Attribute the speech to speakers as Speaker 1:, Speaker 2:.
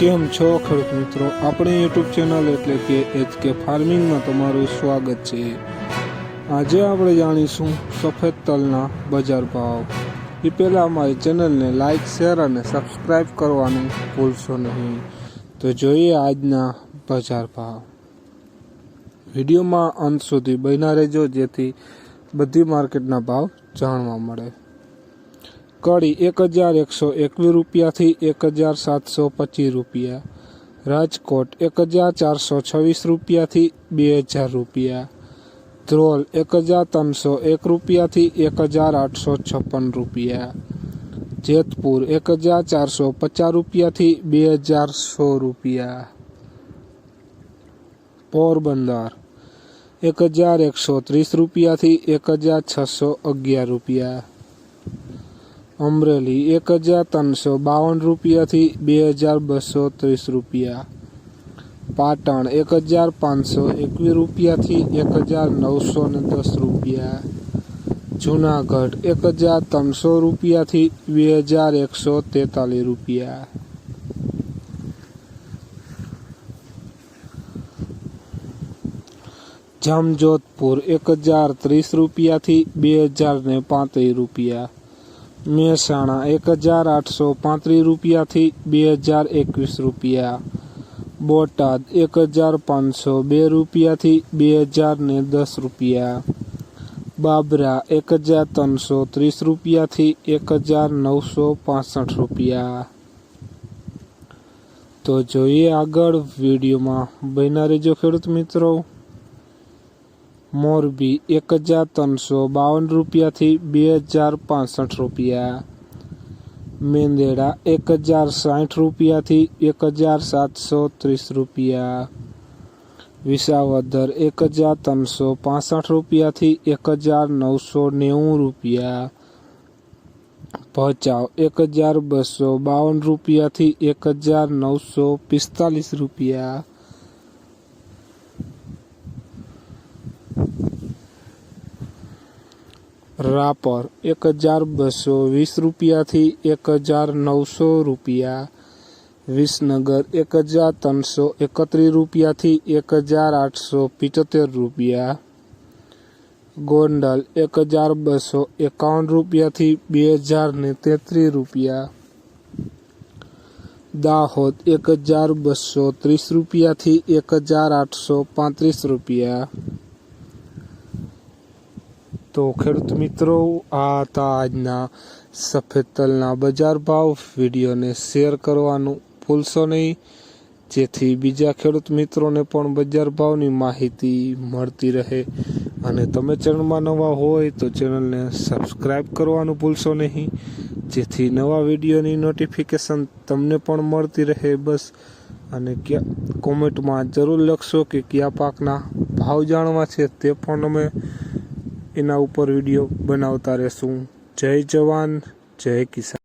Speaker 1: કેમ છો ખેડૂત મિત્રો? આપણી યુટ્યુબ ચેનલ એટલે કે એચ કે ફાર્મિંગમાં તમારું સ્વાગત છે. આજે આપણે જાણીશું સફેદ તલના બજાર ભાવ. એ પહેલાં અમારી ચેનલને લાઇક શેર અને સબસ્ક્રાઈબ કરવાનું ભૂલશો નહીં. તો જોઈએ આજના બજાર ભાવ. વિડીયોમાં અંત સુધી બન્યા રહેજો જેથી બધી માર્કેટના ભાવ જાણવા મળે. કડી એક હજાર એકસો એકવીસ રૂપિયાથી એક હજાર સાતસો પચીસ રૂપિયા રાજકોટ એક હજાર ચારસો છવ્વીસ રૂપિયાથી બે હજાર રૂપિયા ધ્રોલ એક હજાર ત્રણસો એક રૂપિયાથી એક હજાર આઠસો છપ્પન રૂપિયા જેતપુર એક હજાર ચારસો પચાસ રૂપિયાથી બે હજાર સો રૂપિયા પોરબંદર એક હજાર એકસો ત્રીસ રૂપિયાથી એક હજાર છસો અગિયાર રૂપિયા અમરેલી એક હજાર ત્રણસો બાવન રૂપિયાથી બે હજાર બસો ત્રીસ રૂપિયા પાટણ એક હજાર પાંચસો એકવીસ રૂપિયાથી એક હજાર નવસો ને દસ રૂપિયા જુનાગઢ એક હજાર ત્રણસો રૂપિયાથી બે હજાર એકસો તેતાલીસ રૂપિયા જામજોધપુર એક હજાર ત્રીસ રૂપિયાથી બે હજાર ને પાંત્રીસ રૂપિયા મહેસાણા એક હજાર આઠસો પાંત્રીસ રૂપિયાથી બે હજાર એકવીસ રૂપિયા. બોટાદ એક હજાર પાંચસો બે રૂપિયાથી બે હજાર ને દસ રૂપિયા. બાબરા એક હજાર ત્રણસો ત્રીસ રૂપિયાથી એક હજાર નવસો પાસઠ રૂપિયા. તો જોઈએ આગળ વિડીયોમાં. બન્યા રહેજો ખેડૂત મિત્રો. મોરબી એક હજાર ત્રણસો બાવન રૂપિયાથી બે હજાર પાસઠ રૂપિયા મેંદેડા એક હજાર સાઠ રૂપિયાથી એક હજાર સાતસો ત્રીસ રૂપિયા વિસાવદર એક હજાર ત્રણસો પાસઠ રૂપિયાથી એક હજાર નવસો નેવું રૂપિયા ભચાઉ એક હજાર બસો બાવન રૂપિયાથી એક હજાર નવસો પિસ્તાલીસ રૂપિયા રાપર એક હજાર બસો વીસ રૂપિયાથી એક હજાર નવસો રૂપિયા. વિસનગર એક હજાર ત્રણસો એકત્રીસ રૂપિયાથી એક હજાર આઠસો પિચોતેર રૂપિયા. ગોંડલ એક હજાર બસો એકાવન રૂપિયાથી બે હજાર ને તેત્રીસ રૂપિયા. દાહોદ એક હજાર બસો ત્રીસ રૂપિયાથી એક હજાર આઠસો પાંત્રીસ રૂપિયા. તો ખેડૂત મિત્રો, આ હતા આજના સફેદ તલના બજાર ભાવ. વિડીયોને શેર કરવાનું ભૂલશો નહીં. જેથી બીજા ખેડૂત મિત્રોને પણ બજાર ભાવની માહિતી મળતી રહે. અને તમે ચેનલમાં નવા હોય તો ચેનલને સબસ્ક્રાઈબ કરવાનું ભૂલશો નહીં. જેથી નવા વિડીયોની નોટિફિકેશન તમને પણ મળતી રહે બસ. અને ક્યાં કોમેન્ટમાં જરૂર લખશો કે કયા પાકના ભાવ જાણવા છે તે પણ અમે એના ઉપર વીડિયો બનાવતા રહેશું. જય જવાન જય કિસાન.